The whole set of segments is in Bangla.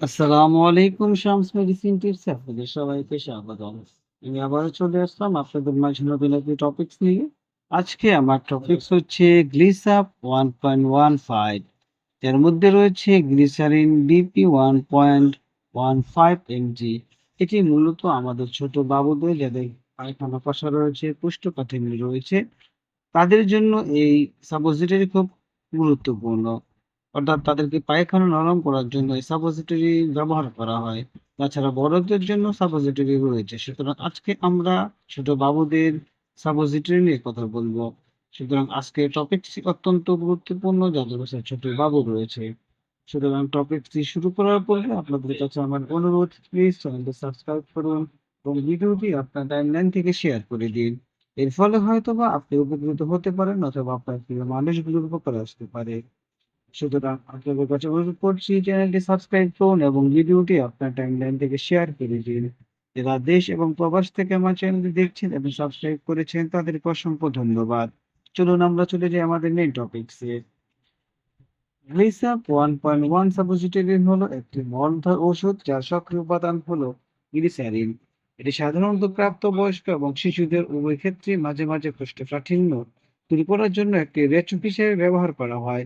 আসসালামু আলাইকুম, শামস মেডিসিন টিপসে। আপনাদের সবাইকে স্বাগতম। আমি আবারও চলে আসলাম আপনাদের মাঝে নতুন একটি টপিকস নিয়ে। আজকে আমার টপিকস হচ্ছে Glysup one point one five এর মধ্যে রয়েছে glycerin BP one point one five mg এটি মূলত আমাদের ছোট বাবুদের, যাদের পায়খানা কষা রয়েছে পুষ্টকাঠিন্য রয়েছে, তাদের জন্য এই সাপোজিটরি খুব গুরুত্বপূর্ণ। অর্থাৎ তাদেরকে পায়খানা নরম করার জন্য সাপোজিটরি ব্যবহার করা হয়। তাছাড়া বড়দের জন্য সাপোজিটরি রয়েছে। সুতরাং আজকে আমরা ছোট বাবুদের সাপোজিটরি নিয়ে কথা বলব। সুতরাং আজকে টপিকটি অত্যন্ত গুরুত্বপূর্ণ যাদের কাছে ছোট বাবু রয়েছে। সুতরাং টপিকটি শুরু করার পরে আপনাদের কাছে আমার অনুরোধ প্লিজ চ্যানেলটি সাবস্ক্রাইব করুন এবং ভিডিওটি আপনার টাইমলাইন থেকে শেয়ার করে দিন। এর ফলে হয়তোবা আপনি উপকৃত হতে পারেন অথবা আপনার প্রিয় মানুষগুলোর উপকার আসতে পারে। সুতরাং আপনাদের কাছে অনুরোধ করছি চ্যানেলটি সাবস্ক্রাইব করুন এবং ভিডিওটি আপনার টাইমলাইন থেকে শেয়ার করে দিন। যারা দেশ এবং প্রবাস থেকে আমার চ্যানেলটি দেখছেন এবং সাবস্ক্রাইব করেছেন, তাদেরকে অসংখ্য ধন্যবাদ। চলুন আমরা চলে যাই আমাদের main টপিকসে Glysup one point one suppository হলো একটি মলধর ওষুধ যার সক্রিয় উপাদান হলো গ্লিসারিন এটি সাধারণত প্রাপ্তবয়স্ক এবং শিশুদের উভয় ক্ষেত্রে মাঝে মাঝে কোষ্ঠকাঠিন্য দূর করার জন্য একটি রেচক হিসেবে ব্যবহার করা হয়।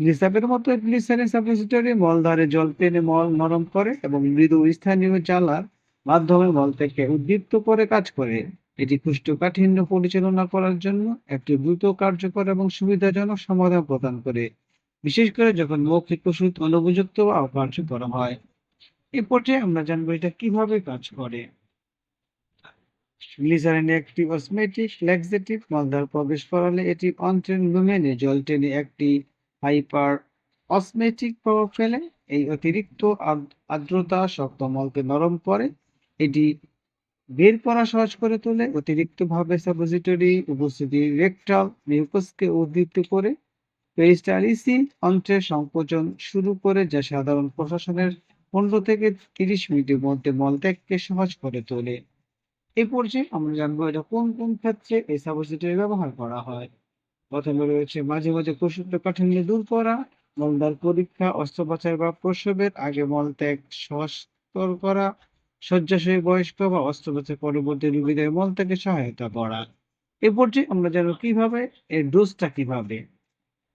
গ্লিসাপের মতো গ্লিসারিন সাপোজিটরি মলদ্বারে জল টেনে মল নরম করে এবং মৃদু স্থানীয় জ্বালার মাধ্যমে মল থেকে উদ্দীপ্ত করে কাজ করে। এটি কোষ্ঠকাঠিন্য পরিচালনা করার জন্য একটি দ্রুত কার্যকর এবং সুবিধাজনক সমাধান প্রদান করে, বিশেষ করে যখন মৌখিক ওষুধ অনুপযুক্ত বা অকার্যকর হয়। এই পর্যায়ে আমরা জানব এটা কীভাবে কাজ করে। গ্লিসারিন একটি অসমেটিক ল্যাক্সেটিভ মলদ্বার প্রবেশ করালে এটি অন্ত্রের লুমেনে জল টেনে একটি হাইপার অসমেটিক প্রভাব ফেলে। এই অতিরিক্ত আর্দ্রতা শক্ত মলকে নরম করে। এটি বের করা সহজ করে তোলে। অতিরিক্তভাবে সাপোজিটরি উপস্থিতি রেকটাল মিউকাসকে উদ্দীপ্ত করে। পেরিস্টালিসিন অন্ত্রের সংকোচন শুরু করে, যা সাধারণ প্রশাসনের পনেরো থেকে তিরিশ মিনিটের মধ্যে মলত্যাগকে সহজ করে তোলে। এই পর্যায়ে আমরা জানব এটা কোন কোন ক্ষেত্রে এই সাপোজিটরি ব্যবহার করা হয়। প্রথমে রয়েছে মাঝে মাঝে কোষ্ঠকাঠিন্য দূর করা, মলদ্বার পরীক্ষা, অস্ত্রোপচার বা প্রসবের আগে মলত্যাগ সহজতর করা, শয্যাশয়ী বয়স্ক বা অস্ত্রোপচার পরবর্তী রোগীদের মলত্যাগে সহায়তা করা। এ পর্যায়ে আমরা জানব কীভাবে, এর ডোজটা কীভাবে?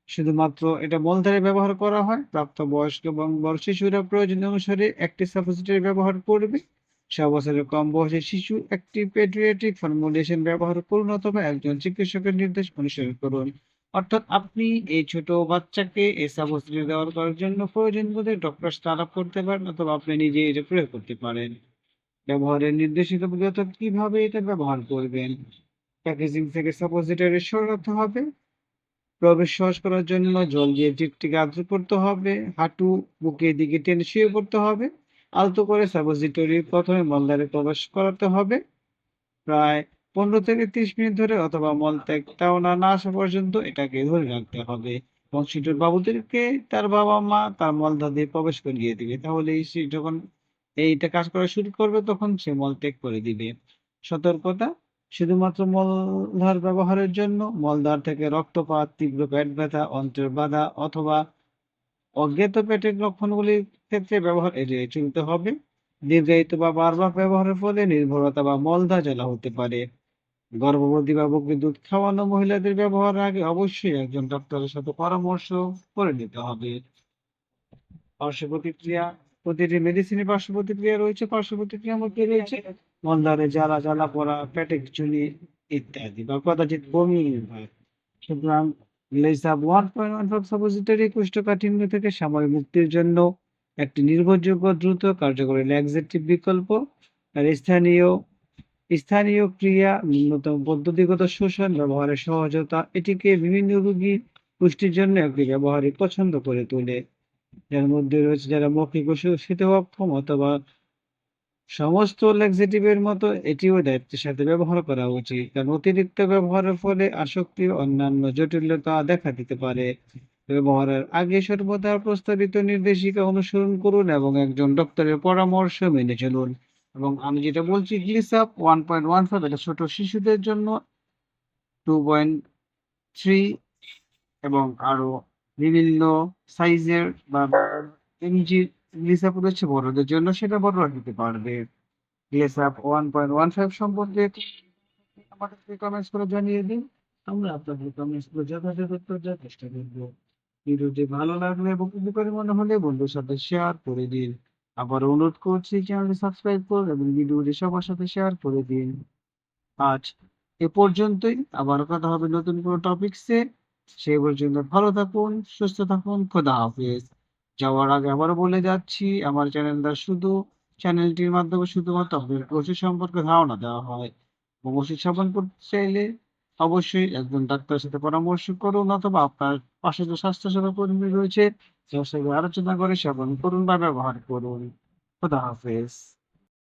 শুধুমাত্র এটা মলদ্বারে ব্যবহার করা হয়, প্রাপ্ত বয়স্ক এবং বড় শিশুরা প্রয়োজন অনুসারে একটি সাপোজিটরি ব্যবহার করবে। ছ বছরের কম বয়সী শিশু একটি পেডিয়াট্রিক ফর্মুলেশন ব্যবহার করুন অথবা একজন চিকিৎসকের নির্দেশ অনুসরণ করুন। অর্থাৎ আপনি এই ছোট বাচ্চাকে এই সাপোজিটরি ব্যবহার করার জন্য প্রয়োজন বোধে ডক্টর আপ করতে পারেন অথবা আপনি নিজে এটা প্রয়োগ করতে পারেন। ব্যবহারের নির্দেশিত বিগত কীভাবে এটা ব্যবহার করবেন? প্যাকেজিং থেকে সাপোজিটরি সরাতে হবে, প্রবেশ সহজ করার জন্য জল দিয়ে টিকটিকে আদ্র করতে হবে, হাঁটু বুকের দিকে টেনে শুয়ে পড়তে হবে আলতো করে সাপোজিটরি প্রথমে মলদ্বারে প্রবেশ করাতে হবে। প্রায় পনেরো থেকে ত্রিশ মিনিট ধরে অথবা মল ত্যাগ টাওনা না আসা পর্যন্ত এটাকে ধরে রাখতে হবে। এবং শিশুর বাবুদেরকে তার বাবা মা তার মলদ্বার দিয়ে প্রবেশ করিয়ে দিবে। তাহলে সে যখন এইটা কাজ করা শুরু করবে, তখন সে মল ত্যাগ করে দিবে। সতর্কতা, শুধুমাত্র মলদ্বার ব্যবহারের জন্য, মলদ্বার থেকে রক্তপাত, তীব্র পেট ব্যথা, অন্ত্রের বাধা অথবা অজ্ঞাত পেটের লক্ষণগুলির ক্ষেত্রে ব্যবহার এড়িয়ে চলতে হবে দীর্ঘায়িত বা বারবার ব্যবহারের ফলে নির্ভরতা বা মলদা জ্বালা হতে পারে। গর্ভবতী বা বুকে দুধ খাওয়ানো মহিলাদের ব্যবহারের আগে অবশ্যই একজন ডক্টরের সাথে পরামর্শ করে নিতে হবে। পার্শ্ব প্রতিক্রিয়া, প্রতিটি মেডিসিনের পার্শ্ব প্রতিক্রিয়া রয়েছে, পার্শ্ব প্রতিক্রিয়ার মধ্যে রয়েছে মলদ্বারে জ্বালা জ্বালা পড়া পেটে খিচুনি ইত্যাদি বা কদাচিৎ বমি হয়। কোষ্ঠকাঠিন্য থেকে সাময়িক মুক্তির জন্য একটি নির্ভরযোগ্য দ্রুত কার্যকরী বিকল্প আর স্থানীয় স্থানীয় ক্রিয়া, ন্যূনতম পদ্ধতিগত শোষণ, ব্যবহারের সহজতা, এটিকে বিভিন্ন রোগী পুষ্টির জন্য একটি ব্যবহারিক পছন্দ করে তোলে। যার মধ্যে রয়েছে যারা মৌখিক অক্ষম অথবা সমস্ত ল্যাক্সেটিভের মতো এটিও দায়িত্বের সাথে ব্যবহার করা উচিত, কারণ অতিরিক্ত ব্যবহারের ফলে আসক্তি ও অন্যান্য জটিলতা দেখা দিতে পারে। ব্যবহারের আগে সর্বদা প্রস্তাবিত নির্দেশিকা অনুসরণ করুন এবং একজন ডক্টরের পরামর্শ মেনে চলুন। এবং আমি যেটা বলছি Glysup one point one five এটা ছোট শিশুদের জন্য। টু পয়েন্ট থ্রি এবং আরও বিভিন্ন সাইজের বা এমজি গ্লিসাপ রয়েছে বড়দের জন্য, সেটা বড়রা নিতে পারবে। Glysup one point one five সম্পর্কে আমাদেরকে কমেন্টস করে জানিয়ে দিন। আমরা আপনাদের কমেন্টসগুলো যথাযথ উত্তর দেওয়ার চেষ্টা করব। ভিডিওটি ভালো লাগলে এবং উপকারী মনে হলে বন্ধুর সাথে শেয়ার করে দিন। আবার অনুরোধ করছি চ্যানেলটি সাবস্ক্রাইব করুন এবং ভিডিওটি সবার সাথে শেয়ার করে দিন। আজ এ পর্যন্তই আবার কথা হবে নতুন কোনো টপিকসে সে পর্যন্ত ভালো থাকুন, সুস্থ থাকুন, খোদা হাফেজ। যাওয়ার আগে আবারও বলে যাচ্ছি, আমার চ্যানেলটা শুধু চ্যানেলটির মাধ্যমে শুধুমাত্র ওষুধ সম্পর্কে ধারণা দেওয়া হয়। এবং ওষুধ সেবন করতে চাইলে অবশ্যই একজন ডাক্তারের সাথে পরামর্শ করুন অথবা আপনার পাশে যে স্বাস্থ্যসেবা কর্মী রয়েছে তার সঙ্গে আলোচনা করে সেবন করুন বা ব্যবহার করুন। খোদা হাফেজ।